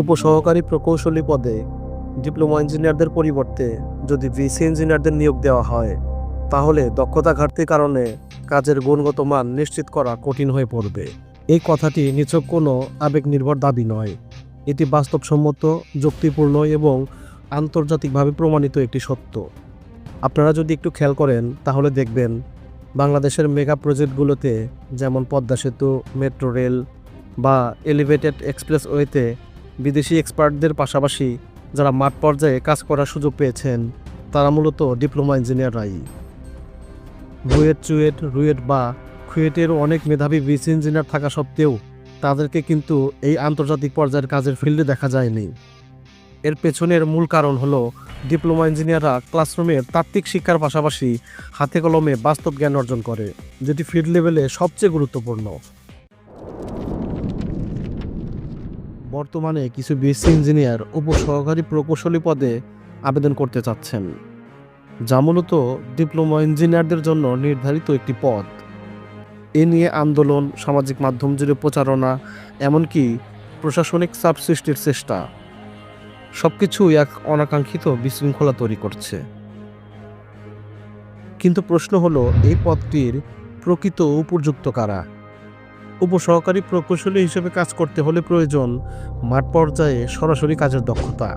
উপসহকারী প্রকৌশলী পদে ডিপ্লোমা ইঞ্জিনিয়ারদের পরিবর্তে যদি ভিসি ইঞ্জিনিয়ারদের নিয়োগ দেওয়া হয়, তাহলে দক্ষতা ঘাটতির কারণে কাজের গুণগত মান নিশ্চিত করা কঠিন হয়ে পড়বে। এই কথাটি নিছক কোনো আবেগ নির্ভর দাবি নয়। এটি বাস্তবসম্মত, যুক্তিপূর্ণ এবং আন্তর্জাতিকভাবে প্রমাণিত একটি সত্য। আপনারা যদি একটু খেয়াল করেন, তাহলে দেখবেন বাংলাদেশের মেগা প্রজেক্টগুলোতে যেমন পদ্মা সেতু, মেট্রো রেল বা এলিভেটেড এক্সপ্রেসওয়েতে বিদেশি এক্সপার্টদের পাশাপাশি যারা মাঠ পর্যায়ে কাজ করার সুযোগ পেয়েছেন, তারা মূলত ডিপ্লোমা ইঞ্জিনিয়াররাই বুয়েট চুয়েট রুয়েট বা খুয়েটের অনেক মেধাবী বিস ইঞ্জিনিয়ার থাকা সত্ত্বেও তাদেরকে কিন্তু এই আন্তর্জাতিক পর্যায়ের কাজের ফিল্ডে দেখা যায়নি। এর পেছনের মূল কারণ হলো ডিপ্লোমা ইঞ্জিনিয়াররা ক্লাসরুমের তাত্ত্বিক শিক্ষার পাশাপাশি হাতে কলমে বাস্তব জ্ঞান অর্জন করে, যেটি ফিল্ড লেভেলে সবচেয়ে গুরুত্বপূর্ণ। বর্তমানে কিছু বিএসসি ইঞ্জিনিয়ার উপসহকারী প্রকৌশলী পদে আবেদন করতে চাচ্ছেন, যা মূলত ডিপ্লোমা ইঞ্জিনিয়ারদের জন্য নির্ধারিত একটি পদ। এ নিয়ে আন্দোলন, সামাজিক মাধ্যম জুড়ে প্রচারণা, এমনকি প্রশাসনিক চাপ সৃষ্টির চেষ্টা, সবকিছুই এক অনাকাঙ্ক্ষিত বিশৃঙ্খলা তৈরি করছে। কিন্তু প্রশ্ন হলো, এই পদটির প্রকৃত উপযুক্ত কারা? উপসহকারী প্রকৌশলী হিসেবে কাজ করতে হলে প্রয়োজন মাঠ পর্যায়ে সরাসরি কাজের দক্ষতা,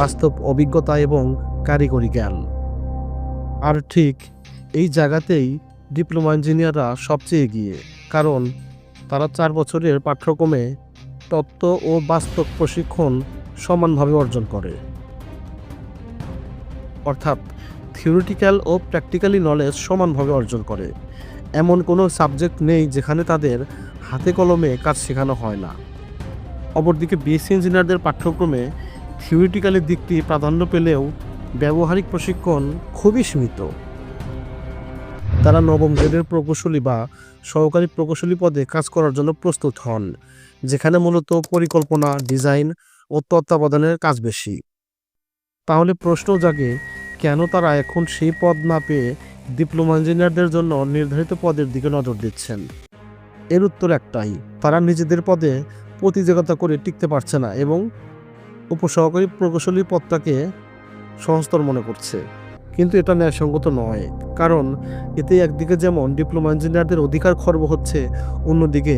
বাস্তব অভিজ্ঞতা এবং কারিগরি জ্ঞান। আর ঠিক এই জায়গাতেই ডিপ্লোমা ইঞ্জিনিয়াররা সবচেয়ে এগিয়ে, কারণ তারা চার বছরের পাঠ্যক্রমে তত্ত্ব ও বাস্তব প্রশিক্ষণ সমানভাবে অর্জন করে। অর্থাৎ থিওরিটিক্যাল ও প্র্যাকটিক্যালি নলেজ সমানভাবে অর্জন করে। এমন কোনো সাবজেক্ট নেই যেখানে তাদের হাতে কলমে কাজ শেখানো হয় না। অপরদিকে বিএসসি ইঞ্জিনিয়ারদের পাঠ্যক্রমে থিওরিটিক্যালের দিকটি প্রাধান্য পেলেও ব্যবহারিক প্রশিক্ষণ খুবই সীমিত। তারা নবম গ্রেডের প্রকৌশলী বা সহকারী প্রকৌশলী পদে কাজ করার জন্য প্রস্তুত হন, যেখানে মূলত পরিকল্পনা, ডিজাইন ও তত্ত্বাবধানের কাজ বেশি। তাহলে প্রশ্ন জাগে, কেন তারা এখন সেই পদ না পেয়ে ডিপ্লোমা ইঞ্জিনিয়ারদের জন্য নির্ধারিত পদের দিকে নজর দিচ্ছেন? এর উত্তর একটাই, তারা নিজেদের পদে প্রতিযোগিতা করে টিকতে পারছে না এবং উপসহকারী প্রকৌশলী পদটাকে সহস্তর মনে করছে। কিন্তু এটা ন্যায়সঙ্গত নয়, কারণ এতে একদিকে যেমন ডিপ্লোমা ইঞ্জিনিয়ারদের অধিকার খর্ব হচ্ছে, অন্যদিকে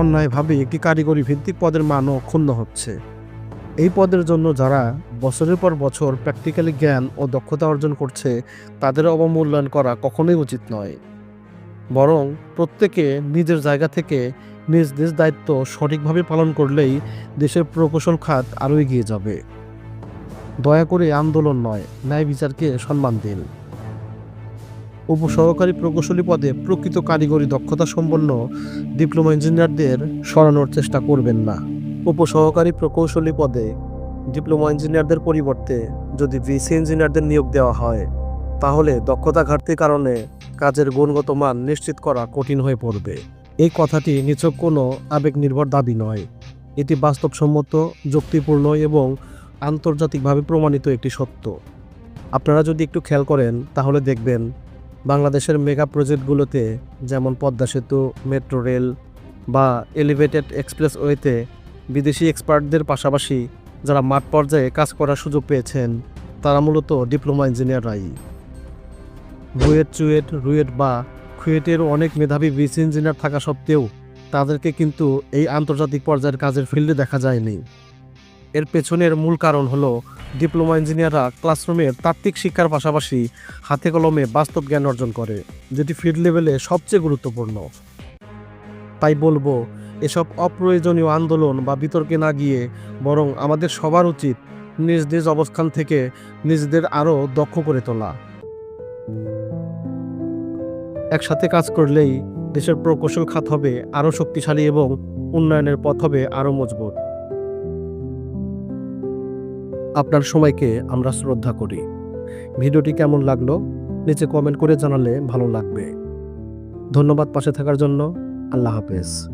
অন্যায়ভাবে একটি কারিগরি ভিত্তিক পদের মানও ক্ষুণ্ণ হচ্ছে। এই পদের জন্য যারা বছরের পর বছর প্র্যাকটিক্যালি জ্ঞান ও দক্ষতা অর্জন করছে, তাদের অবমূল্যায়ন করা কখনোই উচিত নয়। বরং প্রত্যেকে নিজের জায়গা থেকে নিজ নিজ দায়িত্ব সঠিকভাবে পালন করলেই দেশের প্রকৌশল খাত আরও এগিয়ে যাবে। দয়া করে আন্দোলন নয়, ন্যায় বিচারকে সম্মান দিন। উপসহকারী প্রকৌশলী পদে প্রকৃত কারিগরি দক্ষতা সম্পন্ন ডিপ্লোমা ইঞ্জিনিয়ারদের সরানোর চেষ্টা করবেন না। উপসহকারী প্রকৌশলী পদে ডিপ্লোমা ইঞ্জিনিয়ারদের পরিবর্তে যদি ভিসি ইঞ্জিনিয়ারদের নিয়োগ দেওয়া হয়, তাহলে দক্ষতা ঘাটতির কারণে কাজের গুণগত মান নিশ্চিত করা কঠিন হয়ে পড়বে। এই কথাটি নিছক কোনো আবেগ নির্ভর দাবি নয়। এটি বাস্তবসম্মত, যুক্তিপূর্ণ এবং আন্তর্জাতিকভাবে প্রমাণিত একটি সত্য। আপনারা যদি একটু খেয়াল করেন, তাহলে দেখবেন বাংলাদেশের মেগা প্রজেক্টগুলোতে যেমন পদ্মা সেতু, মেট্রো রেল বা এলিভেটেড এক্সপ্রেসওয়েতে বিদেশি এক্সপার্টদের পাশাপাশি যারা মাঠ পর্যায়ে কাজ করার সুযোগ পেয়েছেন, তারা মূলত ডিপ্লোমা ইঞ্জিনিয়াররাই। বুয়েট, চুয়েট, রুয়েট বা খুয়েটের অনেক মেধাবী বিস ইঞ্জিনিয়ার থাকা সত্ত্বেও তাদেরকে কিন্তু এই আন্তর্জাতিক পর্যায়ের কাজের ফিল্ডে দেখা যায়নি। এর পেছনের মূল কারণ হলো ডিপ্লোমা ইঞ্জিনিয়াররা ক্লাসরুমের তাত্ত্বিক শিক্ষার পাশাপাশি হাতে কলমে বাস্তব জ্ঞান অর্জন করে, যেটি ফিল্ড লেভেলে সবচেয়ে গুরুত্বপূর্ণ। তাই বলব, এসব অপ্রয়োজনীয় আন্দোলন বা বিতর্কে না গিয়ে বরং আমাদের সবার উচিত নিজ নিজ অবস্থান থেকে নিজেদের আরও দক্ষ করে তোলা। একসাথে কাজ করলেই দেশের প্রকৌশল খাত হবে আরও শক্তিশালী এবং উন্নয়নের পথ হবে আরও মজবুত। আপনার সময়কে আমরা শ্রদ্ধা করি। ভিডিওটি কেমন লাগল নিচে কমেন্ট করে জানালে ভালো লাগবে। ধন্যবাদ পাশে থাকার জন্য। আল্লাহ হাফেজ।